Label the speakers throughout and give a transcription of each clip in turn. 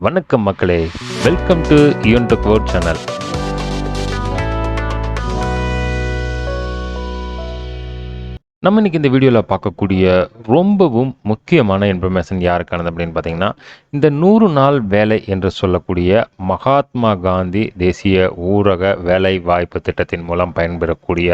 Speaker 1: வணக்கம் மக்களே. Welcome to யூன் டு கோட் சேனல் நம்ம இன்னைக்கு இந்த வீடியோவில் பார்க்கக்கூடிய ரொம்பவும் முக்கியமான இன்ஃபர்மேஷன் யாருக்கானது அப்படின்னு பார்த்தீங்கன்னா இந்த நூறு நாள் வேலை என்று சொல்லக்கூடிய மகாத்மா காந்தி தேசிய ஊரக வேலை வாய்ப்பு திட்டத்தின் மூலம் பயன்பெறக்கூடிய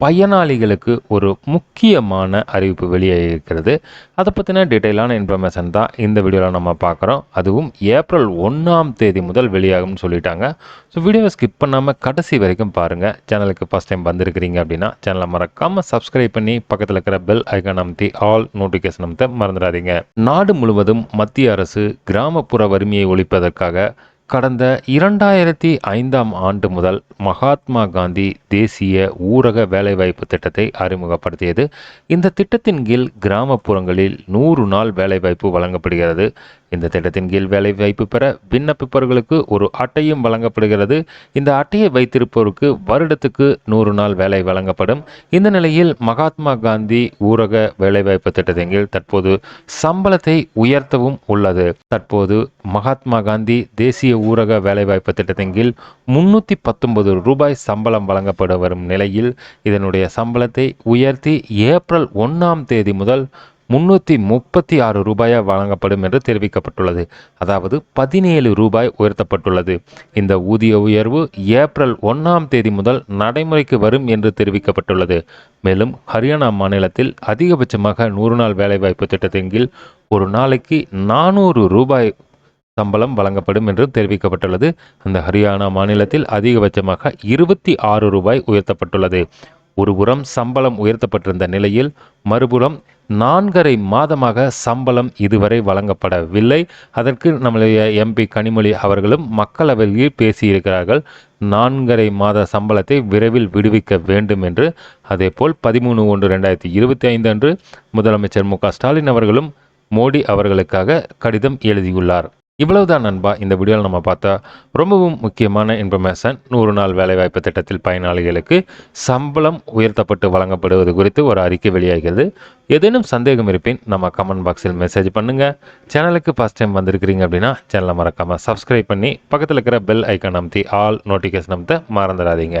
Speaker 1: பயனாளிகளுக்கு ஒரு முக்கியமான அறிவிப்பு வெளியாகியிருக்கிறது அதை பற்றின டீட்டெயிலான இன்ஃபர்மேஷன் தான் இந்த வீடியோவில் நம்ம பார்க்குறோம். அதுவும் ஏப்ரல் ஒன்றாம் தேதி முதல் வெளியாகும்னு சொல்லிட்டாங்க. ஸோ வீடியோவை ஸ்கிப் பண்ணாமல் கடைசி வரைக்கும் பாருங்கள் சேனலுக்கு ஃபஸ்ட் டைம் வந்திருக்கிறீங்க அப்படின்னா சேனலை மறக்காமல் சப்ஸ்கிரைப் பண்ணி பக்கத்தில் இருக்கிற பெல் ஐக்கான் அமைத்தி ஆல் நோட்டிஃபிகேஷன் அமைத்த மறந்துடாதீங்க. நாடு முழுவதும் மத்திய அரசு கிராமப்புற வறுமையை ஒழிப்பதற்காக கடந்த இரண்டாயிரத்தி ஐந்தாம் ஆண்டு முதல் மகாத்மா காந்தி தேசிய ஊரக வேலைவாய்ப்பு திட்டத்தை அறிமுகப்படுத்தியது. இந்த திட்டத்தின் கீழ் கிராமப்புறங்களில் நூறு நாள் வேலைவாய்ப்பு வழங்கப்படுகிறது. இந்த திட்டத்தின் கீழ் வேலைவாய்ப்பு பெற விண்ணப்பிப்பவர்களுக்கு ஒரு அட்டையும் வழங்கப்படுகிறது. இந்த அட்டையை வைத்திருப்போருக்கு வருடத்துக்கு நூறு நாள் வேலை வழங்கப்படும். இந்த நிலையில் மகாத்மா காந்தி ஊரக வேலைவாய்ப்பு திட்டத்தின் கீழ் தற்போது சம்பளத்தை உயர்த்தவும் உள்ளது. தற்போது மகாத்மா காந்தி தேசிய ஊரக வேலைவாய்ப்பு திட்டத்தின் கீழ் முன்னூற்றி பத்தொன்பது ரூபாய் சம்பளம் வழங்கப்பட வரும் நிலையில் இதனுடைய சம்பளத்தை உயர்த்தி ஏப்ரல் ஒன்றாம் தேதி முதல் முன்னூற்றி முப்பத்தி ஆறு ரூபாயா வழங்கப்படும் என்று தெரிவிக்கப்பட்டுள்ளது. அதாவது பதினேழு ரூபாய் உயர்த்தப்பட்டுள்ளது. இந்த ஊதிய உயர்வு ஏப்ரல் ஒன்றாம் தேதி முதல் நடைமுறைக்கு வரும் என்று தெரிவிக்கப்பட்டுள்ளது. மேலும் ஹரியானா மாநிலத்தில் அதிகபட்சமாக நூறு நாள் வேலைவாய்ப்பு திட்டத்தின் கீழ் ஒரு நாளைக்கு நானூறு ரூபாய் சம்பளம் வழங்கப்படும் என்று தெரிவிக்கப்பட்டுள்ளது. அந்த ஹரியானா மாநிலத்தில் அதிகபட்சமாக இருபத்தி ஆறு ரூபாய் உயர்த்தப்பட்டுள்ளது. ஒருபுறம் சம்பளம் உயர்த்தப்பட்டிருந்த நிலையில் மறுபுறம் நான்கரை மாதமாக சம்பளம் இதுவரை வழங்கப்படவில்லை. அதற்கு நம்முடைய எம்பி கனிமொழி அவர்களும் மக்களவையில் பேசியிருக்கிறார்கள். நான்கரை மாத சம்பளத்தை விரைவில் விடுவிக்க வேண்டும் என்று. அதேபோல் பதிமூணு ஒன்று ரெண்டாயிரத்தி இருபத்தி ஐந்து அன்று முதலமைச்சர் மு க ஸ்டாலின் அவர்களும் மோடி அவர்களுக்காக கடிதம் எழுதியுள்ளார். இவ்வளவுதான் நண்பா இந்த வீடியோவில் நம்ம பார்த்தா ரொம்பவும் முக்கியமான இன்ஃபர்மேஷன் நூறு நாள் வேலைவாய்ப்பு திட்டத்தில் பயனாளிகளுக்கு சம்பளம் உயர்த்தப்பட்டு வழங்கப்படுவது குறித்து ஒரு அறிக்கை வெளியாகிறது. ஏதேனும் சந்தேகம் இருப்பின் நம்ம கமெண்ட் பாக்ஸில் மெசேஜ் பண்ணுங்கள் சேனலுக்கு ஃபஸ்ட் டைம் வந்திருக்கிறீங்க அப்படின்னா சேனலை மறக்காமல் சப்ஸ்கிரைப் பண்ணி பக்கத்தில் இருக்கிற பெல் ஐக்கான் அமுத்தி ஆல் நோட்டிஃபிகேஷன் அமுத்த மறந்துடாதீங்க.